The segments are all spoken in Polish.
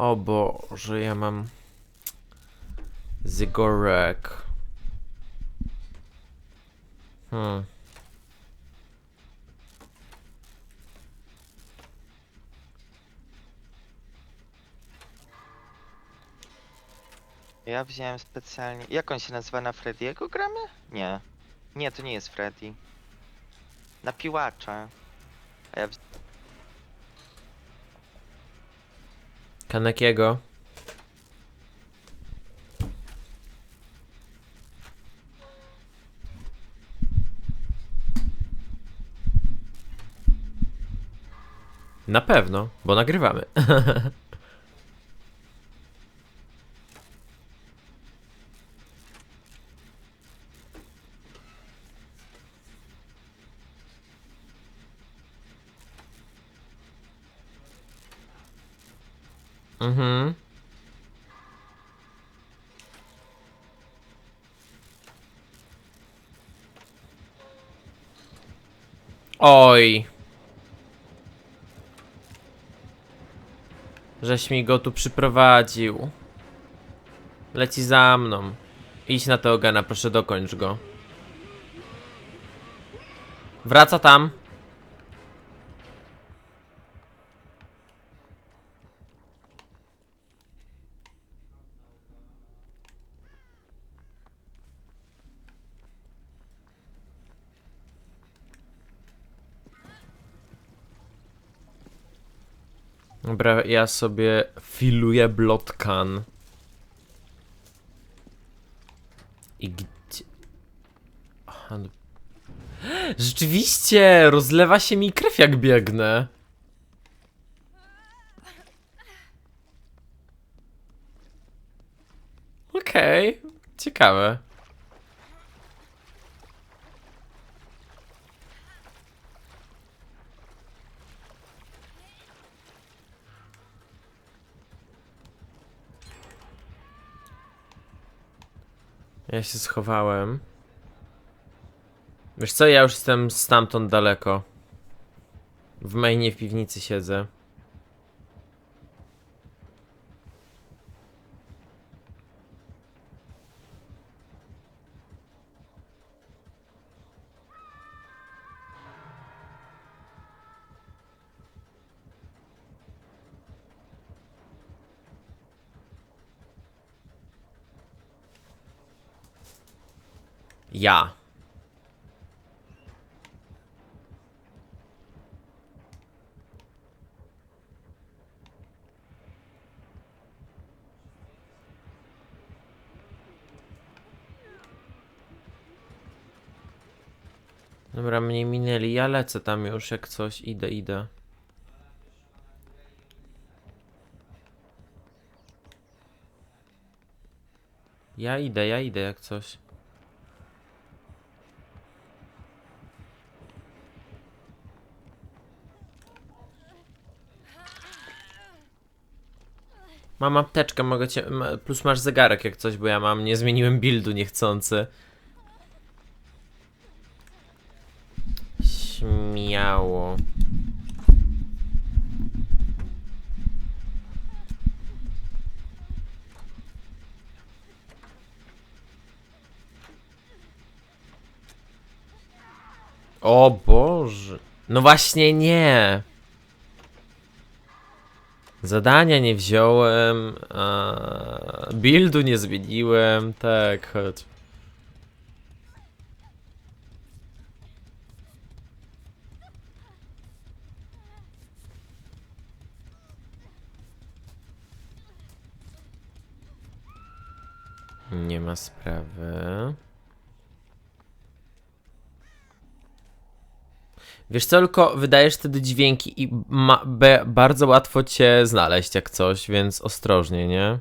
O Boże, ja mam... Zygorek. Hmm. Ja wziąłem specjalnie. Jak on się nazywa na Frediego gramy? Nie. Nie, to nie jest Freddy. Na piłacza. A ja wzi- Kanekiego. Na pewno, bo nagrywamy. Mhm. Oj. Żeś mi go tu przyprowadził. Leci za mną. Idź na to ogana, proszę dokończ go. Wraca tam. Dobra, ja sobie filuję blotkan. I gdzie... Aha, no- Rzeczywiście! Rozlewa się mi krew jak biegnę. Okej, ciekawe. Ja się schowałem. Wiesz co, ja już jestem stamtąd daleko. W mainie w piwnicy siedzę. Ja. Dobra, mnie minęli. Ja lecę tam już jak coś. Idę, idę. Ja idę, ja idę jak coś. Mam apteczkę, mogę cię. Plus masz zegarek jak coś, bo ja mam. Nie zmieniłem buildu niechcący. Śmiało. O Boże. No właśnie nie. Zadania nie wziąłem, a buildu nie zmieniłem, tak, chodź. Nie ma sprawy. Wiesz co, tylko wydajesz wtedy dźwięki i ma, be, bardzo łatwo cię znaleźć jak coś, więc ostrożnie, nie?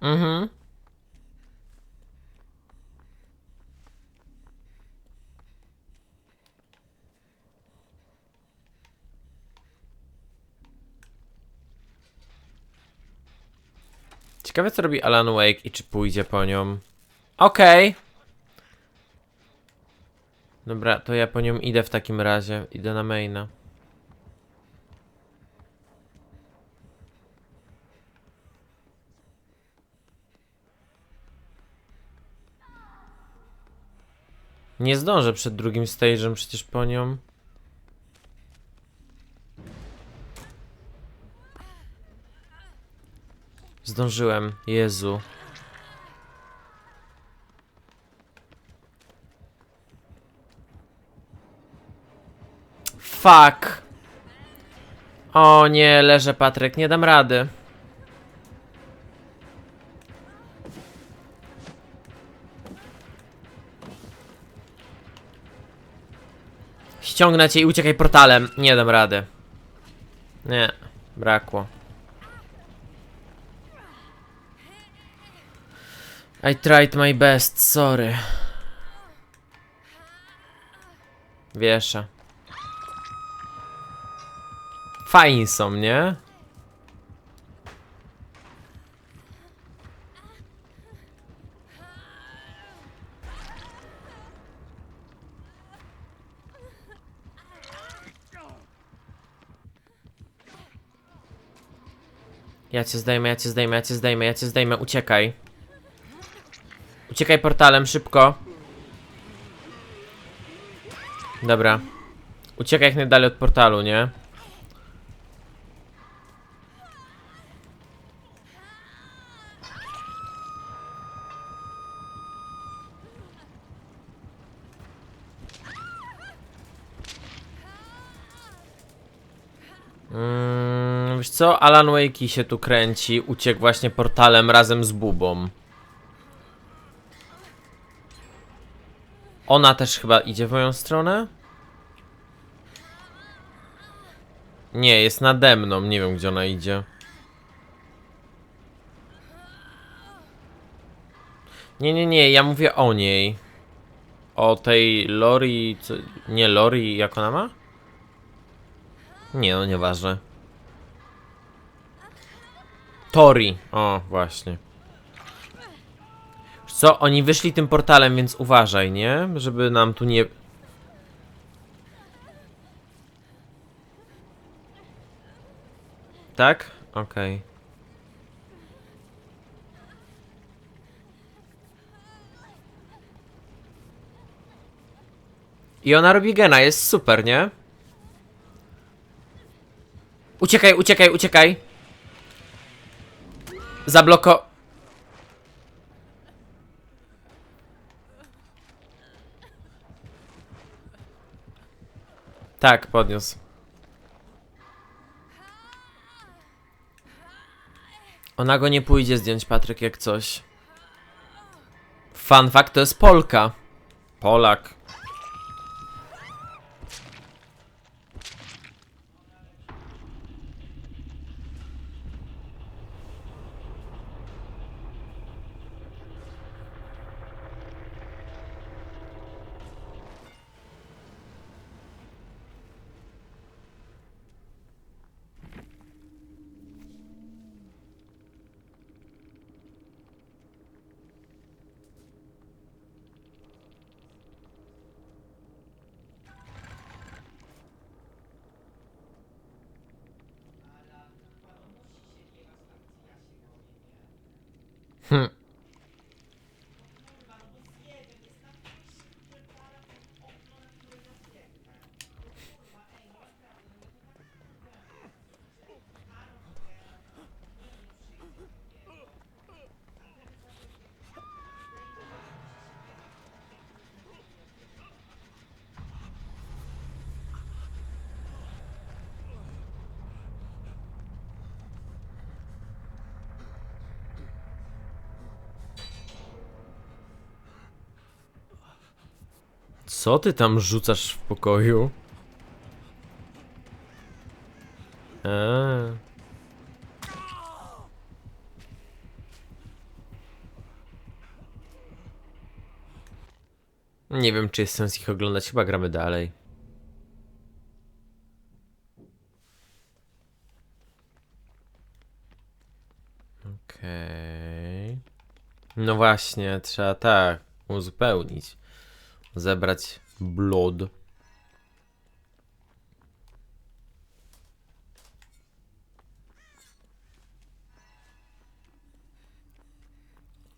Mhm. Ciekawe co robi Alan Wake i czy pójdzie po nią. Okej. Dobra, to ja po nią idę w takim razie. Idę na maina. Nie zdążę przed drugim stage'em przecież po nią. Zdążyłem, Jezu. Fuck. O nie, leżę Patryk, nie dam rady. Ściągnę cię i uciekaj portalem. Nie dam rady. Nie, brakło. I tried my best, sorry. Wiesza. Fajni są, nie? Ja cię zdejmę, ja cię zdejmę, ja cię zdejmę, ja cię zdejmę, uciekaj. Uciekaj portalem, szybko. Dobra. Uciekaj jak najdalej od portalu, nie? Mm, wiesz co? Alan Wakey się tu kręci. Uciekł właśnie portalem razem z Bubą. Ona też chyba idzie w moją stronę? Nie, jest nade mną. Nie wiem, gdzie ona idzie. Nie, nie, nie, ja mówię o niej. O tej Lori. Co, nie Lori, jak ona ma? Nie, no nieważne. Tori. O, właśnie. Co, oni wyszli tym portalem, więc uważaj, nie? Żeby nam tu nie... Tak? Okej. I ona robi gena, jest super, nie? Uciekaj, uciekaj, uciekaj. Zabloko... Tak, podniósł. Ona go nie pójdzie zdjąć, Patryk, jak coś. Fun fact, to jest Polka. Polak. Hm. Co ty tam rzucasz w pokoju? Eee. Nie wiem, czy jest sens ich oglądać. Chyba gramy dalej. Okej. No właśnie, trzeba tak uzupełnić. Zebrać blood.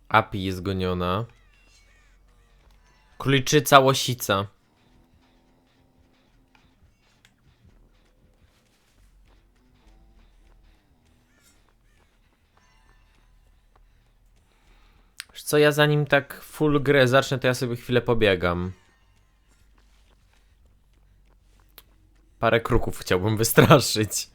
Api jest goniona. Króliczyca łosica. Wiesz co, ja zanim tak full grę zacznę, to ja sobie chwilę pobiegam. Parę kruków chciałbym wystraszyć.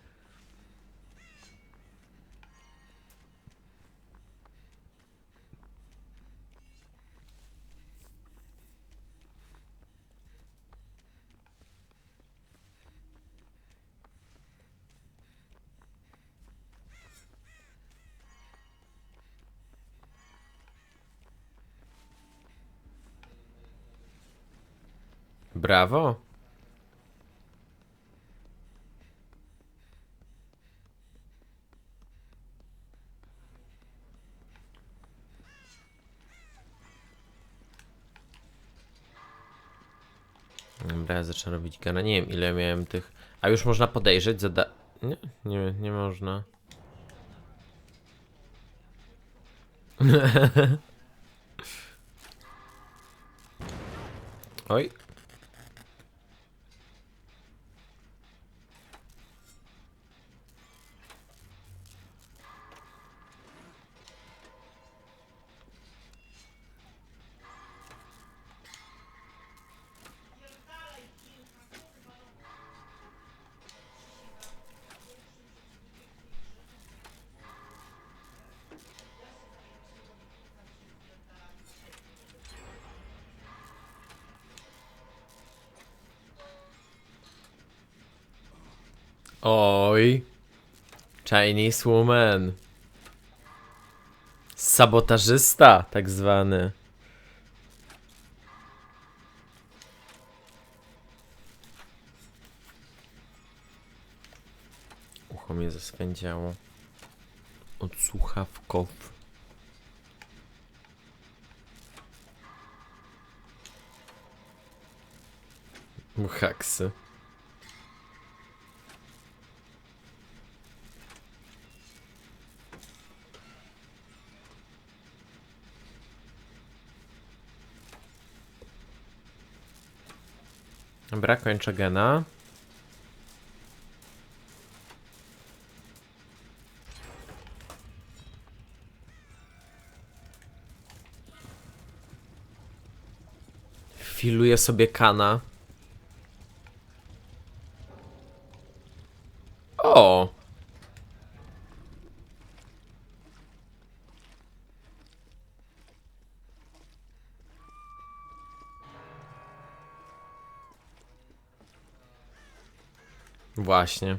Brawo. Dobra, ja zacznę robić gana. Nie wiem ile miałem tych. A już można podejrzeć zada... Nie, nie, nie można. Oj. Oj. Chinese woman. Sabotażysta, tak zwany. Ucho mnie zaswędziało. Od słuchawków. Haksy. Dobra, kończę gena. Filuję sobie kana. O! Właśnie.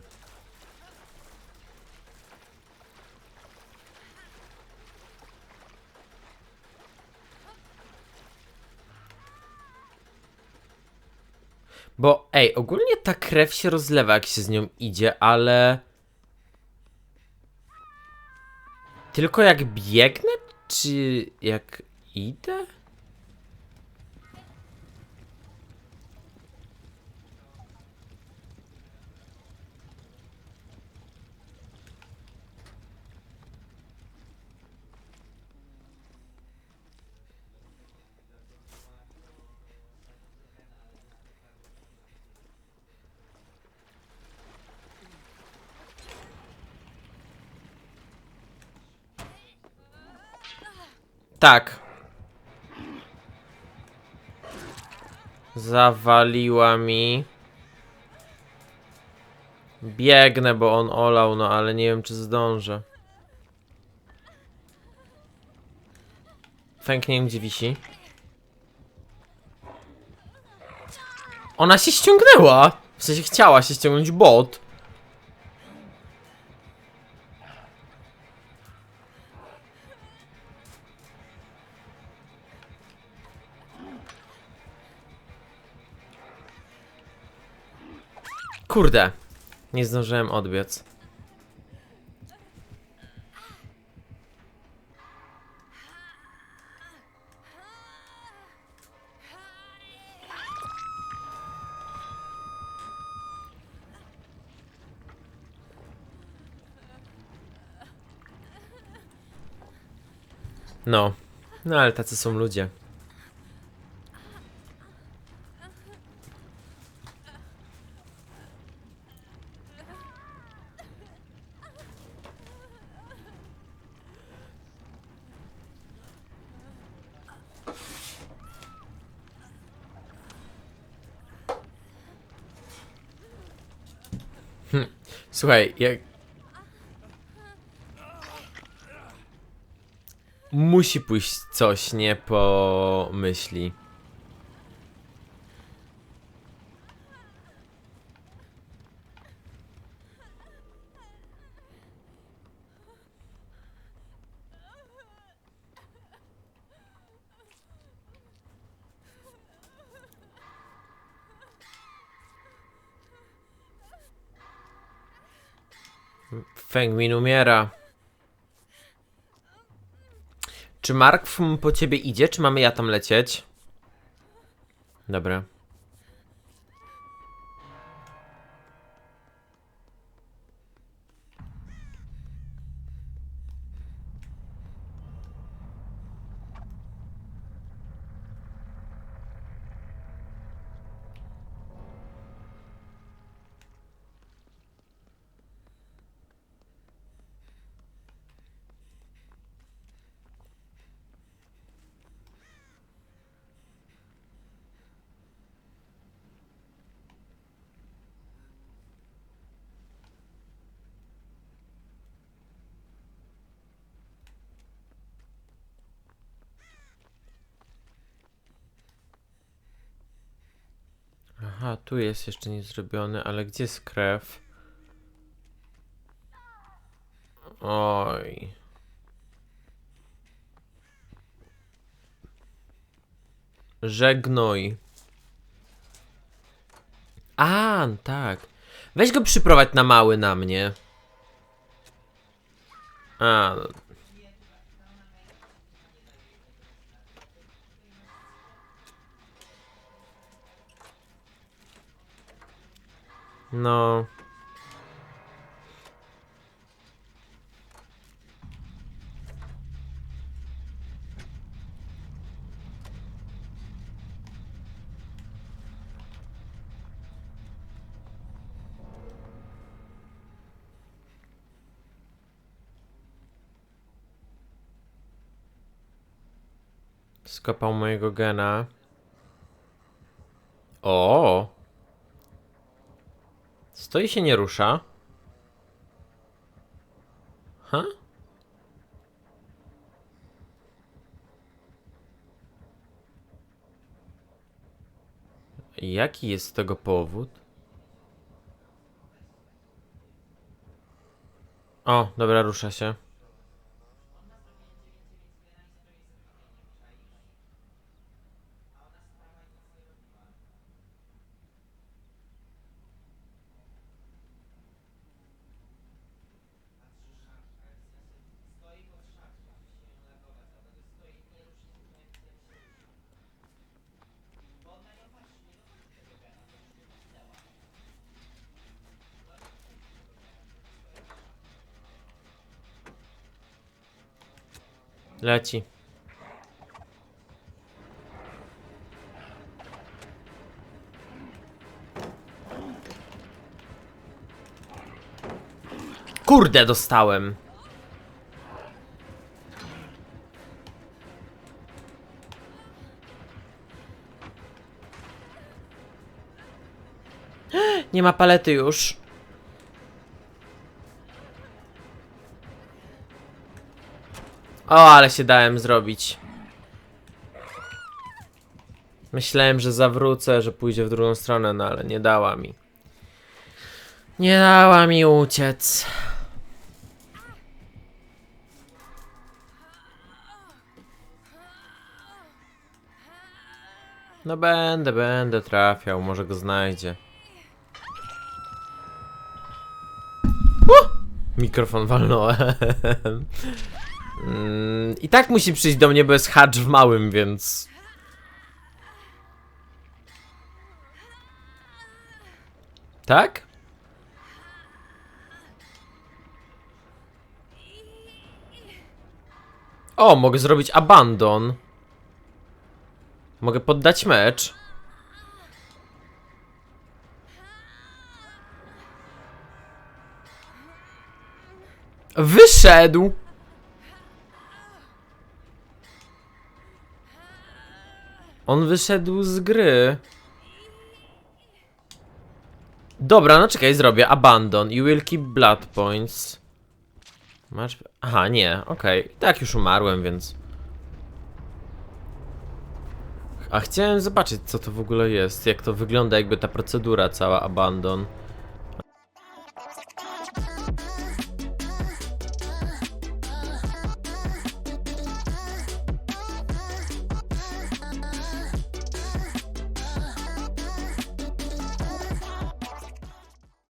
Bo, ej, ogólnie ta krew się rozlewa, jak się z nią idzie, ale. Tylko jak biegnę, czy jak idę? Tak. Zawaliła mi. Biegnę, bo on olał, no ale nie wiem, czy zdążę. Fęk nie gdzie wisi. Ona się ściągnęła! W sensie chciała się ściągnąć bot. Kurde. Nie zdążyłem odbiec. No. No ale tacy są ludzie. Słuchaj, jak... Musi pójść coś nie po myśli. Fengmin umiera. Czy Mark po ciebie idzie, czy mamy ja tam lecieć? Dobra. Aha, tu jest jeszcze nie zrobiony, ale gdzie jest krew? Oj. Żegnoj. A, tak. Weź go przyprowadź na mały na mnie. A, no. No. Skopał mojego gena. O! Stoi się nie rusza. Ha? Jaki jest tego powód? O, dobra, rusza się. Leci. Kurde, dostałem. Nie ma palety już. O, ale się dałem zrobić. Myślałem, że zawrócę, że pójdzie w drugą stronę, no ale nie dała mi. Nie dała mi uciec. No będę, będę trafiał, może go znajdzie. Uh! Mikrofon walnąłem. Mm, I tak musi przyjść do mnie, bo jest hacz w małym, więc... Tak? O, mogę zrobić abandon. Mogę poddać mecz. Wyszedł! On wyszedł z gry. Dobra, no czekaj, zrobię. Abandon. You will keep blood points. Masz... Aha, nie, okej. Tak już umarłem, więc... A chciałem zobaczyć, co to w ogóle jest. Jak to wygląda, jakby ta procedura cała abandon.